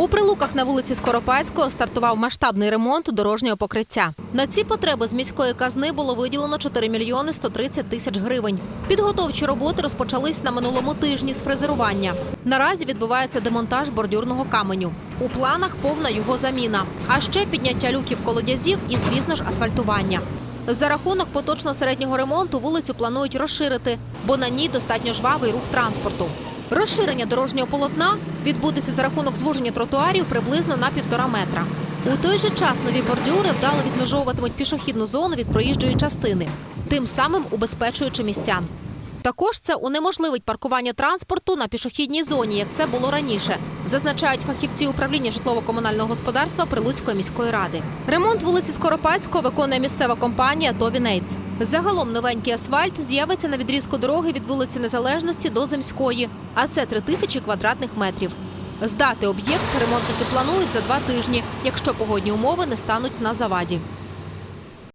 У прилуках на вулиці Скоропадського стартував масштабний ремонт дорожнього покриття. На ці потреби з міської казни було виділено 4 мільйони 130 тисяч гривень. Підготовчі роботи розпочались на минулому тижні з фрезерування. Наразі відбувається демонтаж бордюрного каменю. У планах повна його заміна, а ще підняття люків колодязів і, звісно ж, асфальтування. За рахунок поточно середнього ремонту вулицю планують розширити, бо на ній достатньо жвавий рух транспорту. Розширення дорожнього полотна відбудеться за рахунок звуження тротуарів приблизно на півтора метра. У той же час нові бордюри вдало відмежовуватимуть пішохідну зону від проїжджої частини, тим самим убезпечуючи містян. Також це унеможливить паркування транспорту на пішохідній зоні, як це було раніше, зазначають фахівці управління житлово-комунального господарства Прилуцької міської ради. Ремонт вулиці Скоропадського виконує місцева компанія Нейтс. Загалом новенький асфальт з'явиться на відрізку дороги від вулиці Незалежності до Земської, а це три тисячі квадратних метрів. Здати об'єкт ремонтники планують за два тижні, якщо погодні умови не стануть на заваді.